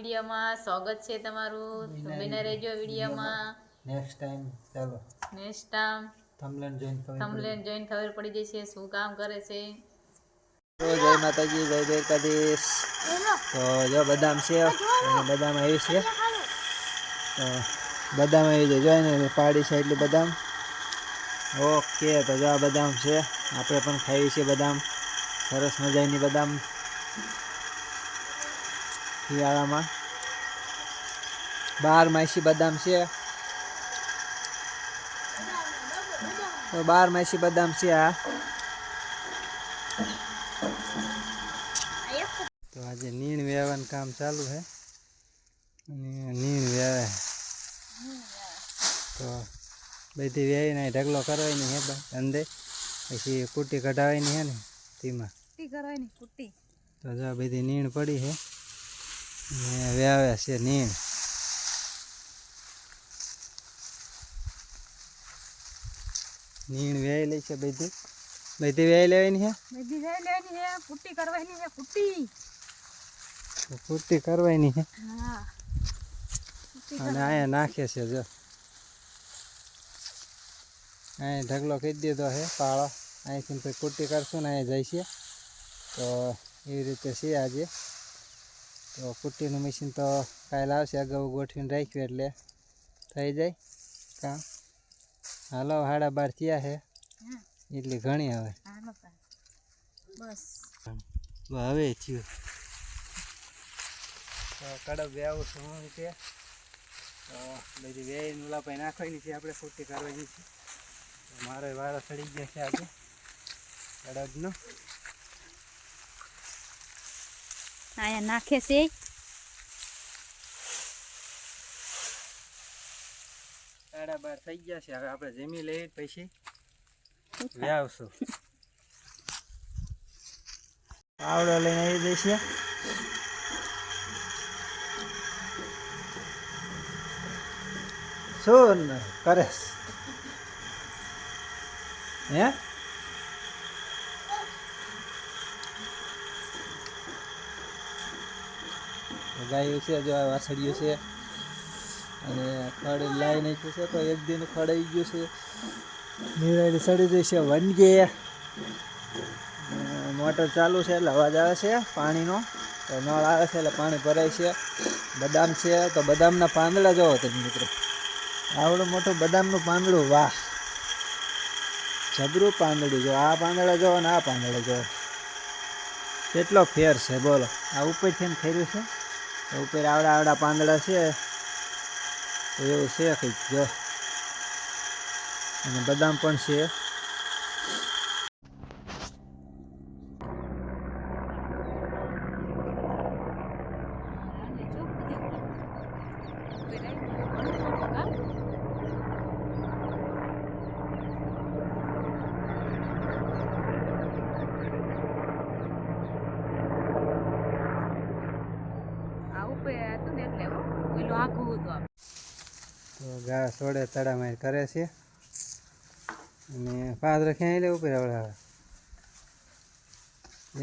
વિડીયોમાં સ્વાગત છે તમારું. બને રહેજો વિડીયોમાં. નેક્સ્ટ ટાઈમ ચાલો. નેક્સ્ટ ટાઈમ થમલેન જોઈન ખબર જોઈન ખબર પડી જશે શું કામ કરે છે. જય માતાજી જય દ્વારકાધીશ. તો જો બદામ છે. અને બદામ આવી છે. તો બદામ આવી છે. જો ને પાડી છે એટલું બદામ. ઓકે તો જો આ બદામ છે. આપણે પણ ખાઈએ છીએ બદામ. સરસ મજાની બદામ. શિયાળામાં. બાર માસી બદામ છે. તો બાર માસી બદામ છે આ. તો આજે નીણ વેવાનું કામ ચાલુ છે અને નીણ વેવે તો બધી વેવીને ઢગલો કરવાની હે અંદર પછી કુટી કઢાવવાની હે ને તેમાં કરવાની કુટી. તો જો બધી નીણ પડી છે ને વ્યાવે છે નીણ. નીણ વ્યાઈ લે છે બધી. બધી વ્યાય લેવાની છે બધી વ્યાય લેવાની છે ફૂટી કરવાની છે ફૂટી. તો કરવાની છે હા. અને અહીંયા નાખે છે જો. અહીંયા ઢગલો કહી દીધો છે પાળો. અહીંથી પછી કરશું ને અહીંયા છે તો એવી રીતે છે આજે. તો કુટ્ટીનું મશીન તો કાલે આવશે અગાઉ ગોઠવીને રાખ્યું એટલે થઈ જાય. કામ હાલો હાડા બાર થયા છે. એટલી ઘણી હવે. બસ. હવે થયું. કડક વ્યાવું શું રીતે તો બધી વેઈ ઓલા પાસે નાખવાની છે આપણે ફૂટી કરવાની છે. મારો વારો ચડી ગયા છે આજે. કડકનો. અહીંયા નાખે છે. સાડા બાર થઈ ગયા છે. હવે આપણે જમી લઈએ પછી. આવશું. પાવડો લઈને આવી જઈશું શું કરેશ હે? ગાયું છે, જો આ વાસળિયું છે. અને ખડ લાવી નાખ્યું છે, તો એક દિન ખડાઈ ગયું છે. નિરાળી સડી જશે વનગે મોટર ચાલુ છે, એટલે અવાજ આવે છે, પાણીનો. તો નળ આવે છે, એટલે પાણી ભરાય છે. બદામ છે, તો બદામના પાંદડા જોવો તમે મિત્રો. આવડું મોટું બદામનું પાંદડું, વાહ. જબરું પાંદડું જો, આ પાંદડા જોવો ને આ પાંદડા જોવો. કેટલો ફેર છે, બોલો. આ ઉપરથી એમ ફેર્યું છે? ઉપર આવડા આવડા પાંદડા છે. એવું છે કંઈક જો. અને બદામ પણ છે. પે હતું ને એટલે ઓલું આખું હતું આમ. તો ગા સોડે તડામાર કરે છે. અને પાદર ક્યાંય લે ઉપર આવડે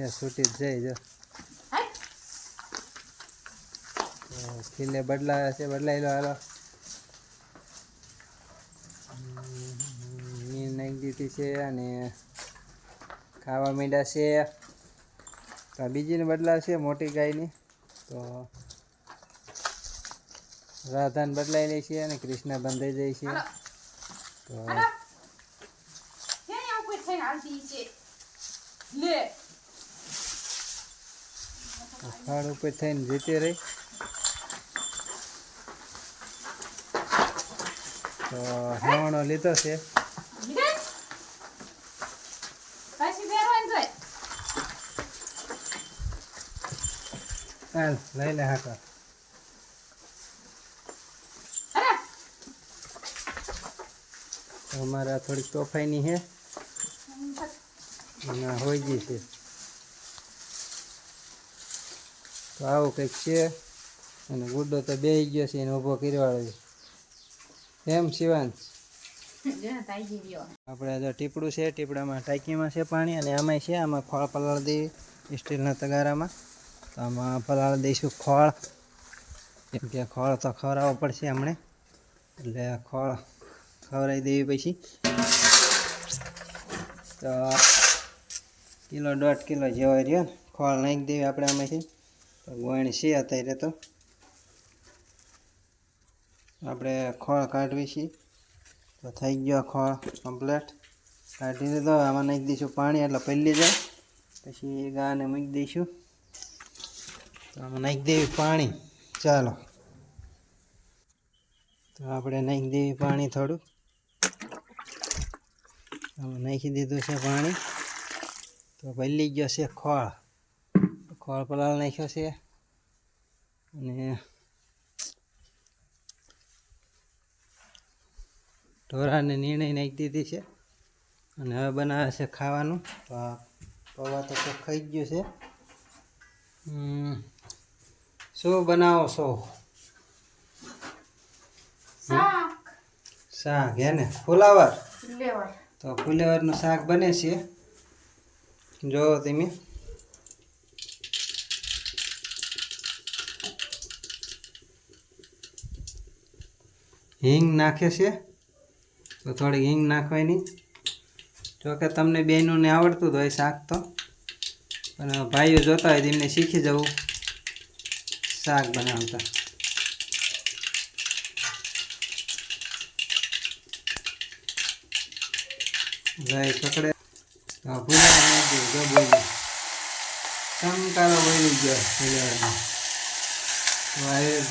એ છૂટી જ જાય જો. ખીલે બદલાવે છે બદલાઈ લો હાલો. મીન નાખી દીધી છે અને ખાવા માંડ્યા છે. બીજીને બદલાવશે મોટી ગાયની. તો રાધાને બદલાઈ લે છે અને કૃષ્ણ બંધાઈ જાય છે. તો ફળ ઉપર થઈને જીતી રહી. તો હેવાણો લીધો છે. લઈ લે હાકા અરે તો અમારે થોડીક તોફાઈની છે અને હોઈ ગઈ છે. તો આવું કંઈક છે. અને ગુડ્ડો તો બે ગયો છે, એને ઊભો કરવાળો છે. એમ ગયો આપણે જો ટીપડું છે, ટીપડામાં ટાંકીમાં છે પાણી અને આમાંય છે, આમાં ખોળ પલાળ દેવી સ્ટીલના તગારામાં. તો આમાં પલાળ દઈશું ખોળ. કેમ કે ખોળ તો ખવડાવવો પડશે હમણે. એટલે ખોળ ખવડાવી દેવી પછી. તો કિલો દોઢ કિલો જેવો રહ્યો ને, ખોળ નાખી દેવી આપણે આમાંથી. તો ગોળ છે અત્યારે તો. આપણે ખોળ કાઢવી છીએ તો થઈ ગયો ખોળ કમ્પ્લેટ કાઢી દીધો, આમાં નાખી દઈશું પાણી, એટલે પહેલી જાય. પછી ગાને મૂકી દઈશું. તો આમાં નાખી દેવી પાણી. ચાલો. તો આપણે નાખી દેવી પાણી થોડું. આમાં નાખી દીધું છે પાણી. તો પલળી ગયો છે ખોળ. ખોળ પલાળ નાખ્યો છે. અને ઢોરાને નિર્ણય નાખી દીધી છે. અને હવે બનાવે છે ખાવાનું. તો આ પૌવા તો ખાઈ ગયું છે. શું બનાવો છો? શાક. હે ને? ફુલાવર. તો ફુલેવરનું શાક બને છે. જો તમે. હિંગ નાખે છે. તો થોડી હિંગ નાખવાની. જોકે તમને બહેનોને આવડતું જ હોય શાક તો. પણ ભાઈઓ જોતા હોય તેમને શીખી જવું. શાક બનાવતા. ગાય પકડે ગયો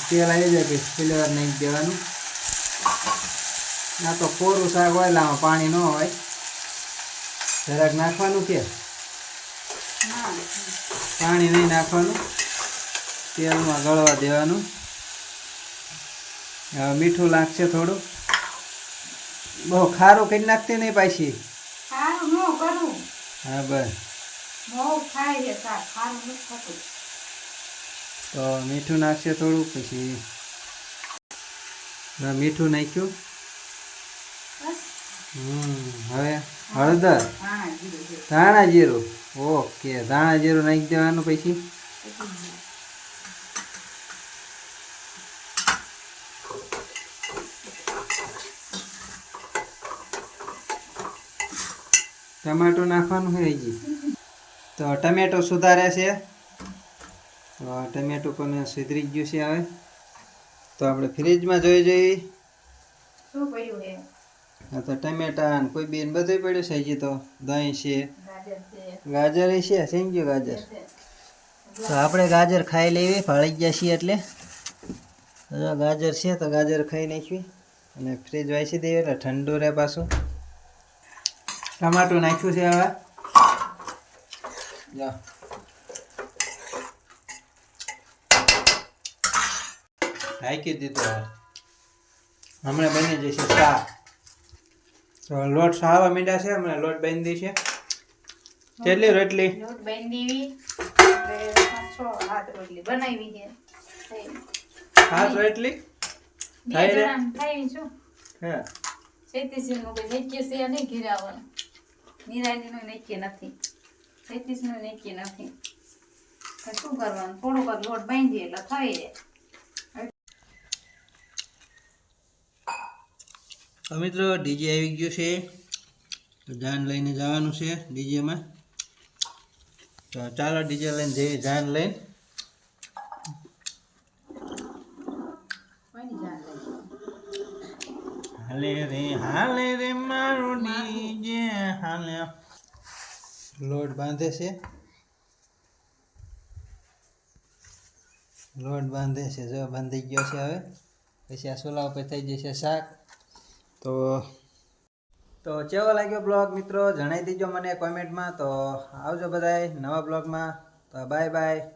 તેલ આવી જાય કે ફિલેવર નહીં દેવાનું ના તો કોરું શાક હોય આમાં પાણી ન હોય. જરાક નાખવાનું કે? પાણી નહીં નાખવાનું. તેલમાં ગળવા દેવાનું. મીઠું લાગશે થોડું. બહુ ખારું કરી નાખતી નહીં પાછી. ખારું નો કરું. હા બસ. બહુ ખાય છે શાક ખારું નથી થતું. તો મીઠું નાખશે થોડું પછી ના મીઠું નાખ્યું? હમ હવે હળદર? ધાણા જીરું. ઓકે ધાણા જીરું નાખી દેવાનું પછી ટમેટું નાખવાનું છે હજી. તો ટમેટો સુધારે છે. તો ટમેટો પણ સુધરી ગયું છે હવે. તો આપણે ફ્રીજમાં જોઈ જોઈ. શું પડ્યું છે હા તો ટમેટા ને કોઈ બેન બધું પડ્યું છે હજી તો. દહીં છે. ગાજર છે. થઈ ગયું ગાજર. તો આપણે ગાજર ખાઈ લેવી ફાળી ગયા છીએ એટલે. ગાજર છે તો ગાજર ખાઈ નાખવી. અને ફ્રીજ વાંચી દેવી એટલે ઠંડુ રહે પાછું. ટમાટું નાખ્યું છે હવે. નાખી દીધું હવે. હમણાં બની જશે શાક. તો લોટ સાવા મીંડા છે હમણાં લોટ બાંધી છે. કેટલી રોટલી? લોટ બાંધી એટલે હાથ રોટલી બનાવી છે. થઈ. હાથ રોટલી થઈ રે. ખાવી છું. હે. સૈતીસી નું કોઈ નક્કી છે નહીં ઘેરે આવવાનું નિરાની નું નક્કી નથી સૈતીસનું નક્કી નથી શું કરવાનું? થોડુંક લોટ બાંધીએ એટલે થઈ જાય. મિત્રો, ડીજે આવી ગયો છે. જાન લઈને જવાનું છે ડીજેમાં. ચાલો ડીજે લઈને જઈએ, જાન લઈને કોઈની જાન લઈ હાલે રે હાલે રે મારું ડીજે હાલે. લોટ બાંધે છે. લોટ બાંધે છે જો બાંધી ગયો છે હવે. પછી આ સોલા ઉપર થઈ જશે શાક. તો તો કેવો લાગ્યો બ્લોગ મિત્રો? જણાવી દેજો મને કોમેન્ટમાં. તો આવજો બધાય નવા બ્લોગમાં. તો બાય બાય.